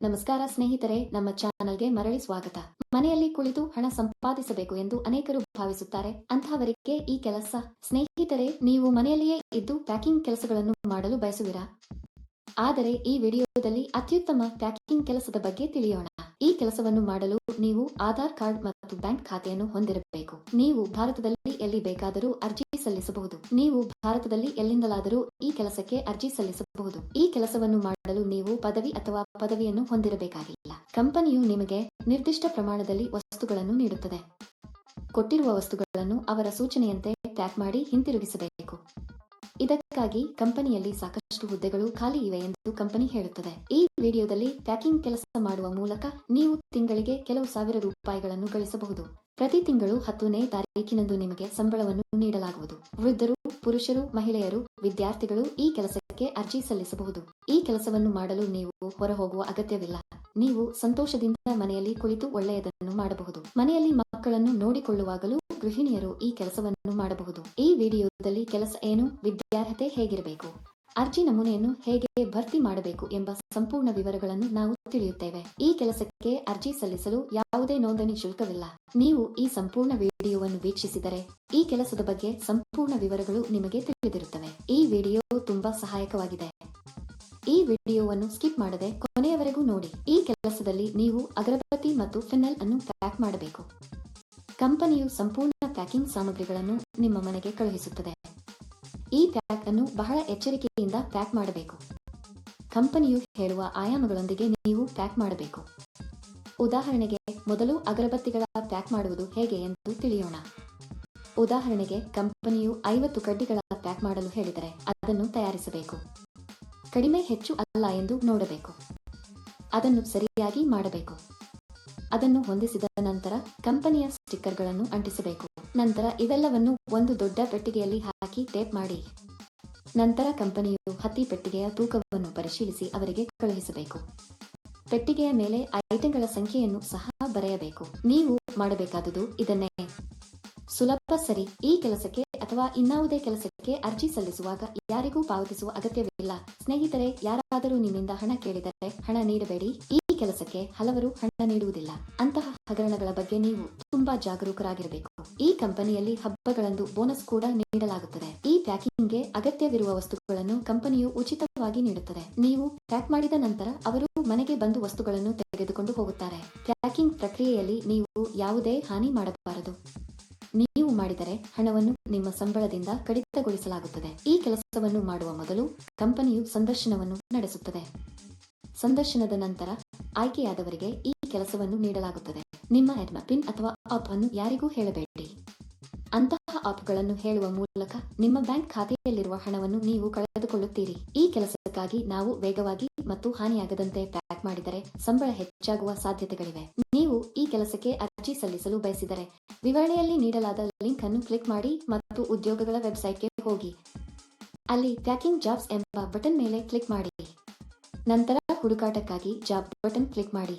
ನಮಸ್ಕಾರ ಸ್ನೇಹಿತರೆ, ನಮ್ಮ ಚಾನಲ್ಗೆ ಮರಳಿ ಸ್ವಾಗತ. ಮನೆಯಲ್ಲಿ ಕುಳಿತು ಹಣ ಸಂಪಾದಿಸಬೇಕು ಎಂದು ಅನೇಕರು ಭಾವಿಸುತ್ತಾರೆ. ಅಂತಹವರಿಗೆ ಈ ಕೆಲಸ. ಸ್ನೇಹಿತರೆ, ನೀವು ಮನೆಯಲ್ಲಿಯೇ ಇದ್ದು ಪ್ಯಾಕಿಂಗ್ ಕೆಲಸಗಳನ್ನು ಮಾಡಲು ಬಯಸುವಿರಾ? ಆದರೆ ಈ ವಿಡಿಯೋದಲ್ಲಿ ಅತ್ಯುತ್ತಮ ಪ್ಯಾಕಿಂಗ್ ಕೆಲಸದ ಬಗ್ಗೆ ತಿಳಿಯೋಣ. ಈ ಕೆಲಸವನ್ನು ಮಾಡಲು ನೀವು ಆಧಾರ್ ಕಾರ್ಡ್ ಮತ್ತು ಬ್ಯಾಂಕ್ ಖಾತೆಯನ್ನು ಹೊಂದಿರಬೇಕು. ನೀವು ಭಾರತದಲ್ಲಿ ಎಲ್ಲಿ ಬೇಕಾದರೂ ಅರ್ಜಿ ಸಲ್ಲಿಸಬಹುದು. ನೀವು ಭಾರತದಲ್ಲಿ ಎಲ್ಲಿಂದಲಾದರೂ ಈ ಕೆಲಸಕ್ಕೆ ಅರ್ಜಿ ಸಲ್ಲಿಸಬಹುದು. ಈ ಕೆಲಸವನ್ನು ಮಾಡಲು ನೀವು ಪದವಿ ಅಥವಾ ಪದವಿಯನ್ನು ಹೊಂದಿರಬೇಕಾಗಿಲ್ಲ. ಕಂಪನಿಯು ನಿಮಗೆ ನಿರ್ದಿಷ್ಟ ಪ್ರಮಾಣದಲ್ಲಿ ವಸ್ತುಗಳನ್ನು ನೀಡುತ್ತದೆ. ಕೊಟ್ಟಿರುವ ವಸ್ತುಗಳನ್ನು ಅವರ ಸೂಚನೆಯಂತೆ ಪ್ಯಾಕ್ ಮಾಡಿ ಹಿಂತಿರುಗಿಸಬೇಕು. ಇದಕ್ಕಾಗಿ ಕಂಪನಿಯಲ್ಲಿ ಸಾಕಷ್ಟು ಹುದ್ದೆಗಳು ಖಾಲಿ ಇವೆ ಎಂದು ಕಂಪನಿ ಹೇಳುತ್ತದೆ. ಈ ವಿಡಿಯೋದಲ್ಲಿ ಪ್ಯಾಕಿಂಗ್ ಕೆಲಸ ಮಾಡುವ ಮೂಲಕ ನೀವು ತಿಂಗಳಿಗೆ ಕೆಲವು ಸಾವಿರ ರೂಪಾಯಿಗಳನ್ನು ಗಳಿಸಬಹುದು. ಪ್ರತಿ ತಿಂಗಳು ಹತ್ತನೇ ತಾರೀಕಿನಂದು ನಿಮಗೆ ಸಂಬಳವನ್ನು ನೀಡಲಾಗುವುದು. ವೃದ್ಧರು, ಪುರುಷರು, ಮಹಿಳೆಯರು, ವಿದ್ಯಾರ್ಥಿಗಳು ಈ ಕೆಲಸಕ್ಕೆ ಅರ್ಜಿ ಸಲ್ಲಿಸಬಹುದು. ಈ ಕೆಲಸವನ್ನು ಮಾಡಲು ನೀವು ಹೊರಹೋಗುವ ಅಗತ್ಯವಿಲ್ಲ. ನೀವು ಸಂತೋಷದಿಂದ ಮನೆಯಲ್ಲಿ ಕುಳಿತು ಒಳ್ಳೆಯದನ್ನು ಮಾಡಬಹುದು. ಮನೆಯಲ್ಲಿ ಮಕ್ಕಳನ್ನು ನೋಡಿಕೊಳ್ಳುವಾಗಲೂ ಗೃಹಿಣಿಯರು ಈ ಕೆಲಸವನ್ನು ಮಾಡಬಹುದು. ಈ ವಿಡಿಯೋದಲ್ಲಿ ಕೆಲಸ ಏನು, ವಿದ್ಯಾರ್ಹತೆ ಹೇಗಿರಬೇಕು? ಅರ್ಜಿ ನಮೂನೆಯನ್ನು ಹೇಗೆ ಭರ್ತಿ ಮಾಡಬೇಕು ಎಂಬ ಸಂಪೂರ್ಣ ವಿವರಗಳನ್ನು ನಾವು ತಿಳಿಯುತ್ತೇವೆ. ಈ ಕೆಲಸಕ್ಕೆ ಅರ್ಜಿ ಸಲ್ಲಿಸಲು ಯಾವುದೇ ನೋಂದಣಿ ಶುಲ್ಕವಿಲ್ಲ. ನೀವು ಈ ಸಂಪೂರ್ಣ ವಿಡಿಯೋವನ್ನು ವೀಕ್ಷಿಸಿದರೆ ಈ ಕೆಲಸದ ಬಗ್ಗೆ ಸಂಪೂರ್ಣ ವಿವರಗಳು ನಿಮಗೆ ತಿಳಿದಿರುತ್ತವೆ. ಈ ವಿಡಿಯೋ ತುಂಬಾ ಸಹಾಯಕವಾಗಿದೆ. ಈ ವಿಡಿಯೋವನ್ನು ಸ್ಕಿಪ್ ಮಾಡದೆ ಕೊನೆಯವರೆಗೂ ನೋಡಿ. ಈ ಕೆಲಸದಲ್ಲಿ ನೀವು ಅಗರಬತ್ತಿ ಮತ್ತು ಫಿನಲ್ ಅನ್ನು ಪ್ಯಾಕ್ ಮಾಡಬೇಕು. ಕಂಪನಿಯು ಸಂಪೂರ್ಣ ಪ್ಯಾಕಿಂಗ್ ಸಾಮಗ್ರಿಗಳನ್ನು ನಿಮ್ಮ ಮನೆಗೆ ಕಳುಹಿಸುತ್ತದೆ. ಈ ಪ್ಯಾಕ್ ಅನ್ನು ಬಹಳ ಎಚ್ಚರಿಕೆಯಿಂದ ಪ್ಯಾಕ್ ಮಾಡಬೇಕು. ಕಂಪನಿಯು ಹೇಳುವ ಆಯಾಮಗಳೊಂದಿಗೆ ನೀವು ಪ್ಯಾಕ್ ಮಾಡಬೇಕು. ಉದಾಹರಣೆಗೆ, ಮೊದಲು ಅಗರಬತ್ತಿಗಳ ಪ್ಯಾಕ್ ಮಾಡುವುದು ಹೇಗೆ ಎಂದು ತಿಳಿಯೋಣ. ಉದಾಹರಣೆಗೆ, ಕಂಪನಿಯು ಐವತ್ತು ಕಡ್ಡಿಗಳ ಪ್ಯಾಕ್ ಮಾಡಲು ಹೇಳಿದರೆ ಅದನ್ನು ತಯಾರಿಸಬೇಕು. ಕಡಿಮೆ ಹೆಚ್ಚು ಅಲ್ಲ ಎಂದು ನೋಡಬೇಕು. ಅದನ್ನು ಸರಿಯಾಗಿ ಮಾಡಬೇಕು. ಅದನ್ನು ಹೊಂದಿಸಿದ ನಂತರ ಕಂಪನಿಯ ಸ್ಟಿಕ್ಕರ್ಗಳನ್ನು ಅಂಟಿಸಬೇಕು. ನಂತರ ಇವೆಲ್ಲವನ್ನು ಒಂದು ದೊಡ್ಡ ಪೆಟ್ಟಿಗೆಯಲ್ಲಿ ಹಾಕಿ ಟೇಪ್ ಮಾಡಿ. ನಂತರ ಕಂಪನಿಯು ಹತ್ತಿ ಪೆಟ್ಟಿಗೆಯ ತೂಕವನ್ನು ಪರಿಶೀಲಿಸಿ ಅವರಿಗೆ ಕಳುಹಿಸಬೇಕು. ಪೆಟ್ಟಿಗೆಯ ಮೇಲೆ ಐಟಂಗಳ ಸಂಖ್ಯೆಯನ್ನು ಸಹ ಬರೆಯಬೇಕು. ನೀವು ಮಾಡಬೇಕಾದುದು ಇದನ್ನೇ. ಸುಲಭ ಸರಿ. ಈ ಕೆಲಸಕ್ಕೆ ಅಥವಾ ಇನ್ನಾವುದೇ ಕೆಲಸಕ್ಕೆ ಅರ್ಜಿ ಸಲ್ಲಿಸುವಾಗ ಯಾರಿಗೂ ಪಾವತಿಸುವ ಅಗತ್ಯವಿಲ್ಲ. ಸ್ನೇಹಿತರೆ, ಯಾರಾದರೂ ನಿಮ್ಮಿಂದ ಹಣ ಕೇಳಿದರೆ ಹಣ ನೀಡಬೇಡಿ. ಈ ಕೆಲಸಕ್ಕೆ ಹಲವರು ಹಣ ನೀಡುವುದಿಲ್ಲ. ಅಂತಹ ಹಗರಣಗಳ ಬಗ್ಗೆ ನೀವು ತುಂಬಾ ಜಾಗರೂಕರಾಗಿರಬೇಕು. ಈ ಕಂಪನಿಯಲ್ಲಿ ಹಬ್ಬಗಳಂದು ಬೋನಸ್ ಕೂಡ ನೀಡಲಾಗುತ್ತದೆ. ಈ ಪ್ಯಾಕಿಂಗ್ಗೆ ಅಗತ್ಯವಿರುವ ವಸ್ತುಗಳನ್ನು ಕಂಪನಿಯು ಉಚಿತವಾಗಿ ನೀಡುತ್ತದೆ. ನೀವು ಪ್ಯಾಕ್ ಮಾಡಿದ ನಂತರ ಅವರು ಮನೆಗೆ ಬಂದು ವಸ್ತುಗಳನ್ನು ತೆಗೆದುಕೊಂಡು ಹೋಗುತ್ತಾರೆ. ಪ್ಯಾಕಿಂಗ್ ಪ್ರಕ್ರಿಯೆಯಲ್ಲಿ ನೀವು ಯಾವುದೇ ಹಾನಿ ಮಾಡಬಾರದು. ನೀವು ಮಾಡಿದರೆ ಹಣವನ್ನು ನಿಮ್ಮ ಸಂಬಳದಿಂದ ಕಡಿತಗೊಳಿಸಲಾಗುತ್ತದೆ. ಈ ಕೆಲಸವನ್ನು ಮಾಡುವ ಮೊದಲು ಕಂಪನಿಯು ಸಂದರ್ಶನವನ್ನು ನಡೆಸುತ್ತದೆ. ಸಂದರ್ಶನದ ನಂತರ ಆಯ್ಕೆಯಾದವರಿಗೆ ಈ ಕೆಲಸವನ್ನು ನೀಡಲಾಗುತ್ತದೆ. ನಿಮ್ಮ ಎಡ್ಮ ಪಿನ್ ಅಥವಾ ಆಪ್ ಅನ್ನು ಯಾರಿಗೂ ಹೇಳಬೇಡಿ. ಅಂತಹ ಆಪ್ಗಳನ್ನು ಹೇಳುವ ಮೂಲಕ ನಿಮ್ಮ ಬ್ಯಾಂಕ್ ಖಾತೆಯಲ್ಲಿರುವ ಹಣವನ್ನು ನೀವು ಕಳೆದುಕೊಳ್ಳುತ್ತೀರಿ. ಈ ಕೆಲಸಕ್ಕಾಗಿ ನಾವು ವೇಗವಾಗಿ ಮತ್ತು ಹಾನಿಯಾಗದಂತೆ ಪ್ಯಾಕ್ ಮಾಡಿದರೆ ಸಂಬಳ ಹೆಚ್ಚಾಗುವ ಸಾಧ್ಯತೆಗಳಿವೆ. ನೀವು ಈ ಕೆಲಸಕ್ಕೆ ಅರ್ಜಿ ಸಲ್ಲಿಸಲು ಬಯಸಿದರೆ ವಿವರಣೆಯಲ್ಲಿ ನೀಡಲಾದ ಲಿಂಕ್ ಅನ್ನು ಕ್ಲಿಕ್ ಮಾಡಿ ಮತ್ತು ಉದ್ಯೋಗಗಳ ವೆಬ್ಸೈಟ್ಗೆ ಹೋಗಿ. ಅಲ್ಲಿ ಪ್ಯಾಕಿಂಗ್ ಜಾಬ್ಸ್ ಎಂಬ ಬಟನ್ ಮೇಲೆ ಕ್ಲಿಕ್ ಮಾಡಿ. ನಂತರ ಹುಡುಕಾಟಕ್ಕಾಗಿ ಜಾಬ್ ಬಟನ್ ಕ್ಲಿಕ್ ಮಾಡಿ.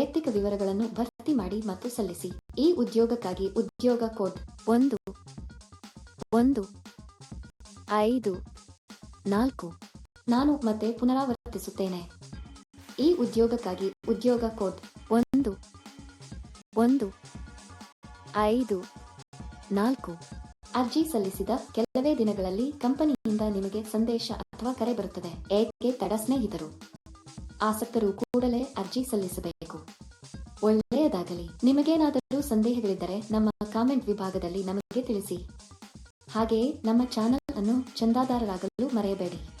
ವೈಯಕ್ತಿಕ ವಿವರಗಳನ್ನು ಭರ್ತಿ ಮಾಡಿ ಮತ್ತು ಸಲ್ಲಿಸಿ. ಈ ಉದ್ಯೋಗಕ್ಕಾಗಿ ಉದ್ಯೋಗ ಕೋಡ್ ಒಂದು ಒಂದು, ಐದು, ನಾಲ್ಕು, ನಾನು ಮತ್ತೆ ಪುನರಾವರ್ತಿಸುತ್ತೇನೆ. ಈ ಉದ್ಯೋಗಕ್ಕಾಗಿ ಉದ್ಯೋಗ ಕೋಡ್ ಒಂದು ಒಂದು, ಐದು, ನಾಲ್ಕು. ಅರ್ಜಿ ಸಲ್ಲಿಸಿದ ಕೆಲವೇ ದಿನಗಳಲ್ಲಿ ಕಂಪನಿಯಿಂದ ನಿಮಗೆ ಸಂದೇಶ ಅಥವಾ ಕರೆ ಬರುತ್ತದೆ. ಏಕೆ ತಡ ಸ್ನೇಹಿತರು? ಆಸಕ್ತರು ಕೂಡಲೇ ಅರ್ಜಿ ಸಲ್ಲಿಸಬೇಕು. ಒಳ್ಳೆಯದಾಗಲಿ. ನಿಮಗೇನಾದರೂ ಸಂದೇಹಗಳಿದ್ದರೆ ನಮ್ಮ ಕಾಮೆಂಟ್ ವಿಭಾಗದಲ್ಲಿ ನಮಗೆ ತಿಳಿಸಿ. ಹಾಗೆಯೇ ನಮ್ಮ ಚಾನಲ್ ಅನ್ನು ಚಂದಾದಾರರಾಗಲು ಮರೆಯಬೇಡಿ.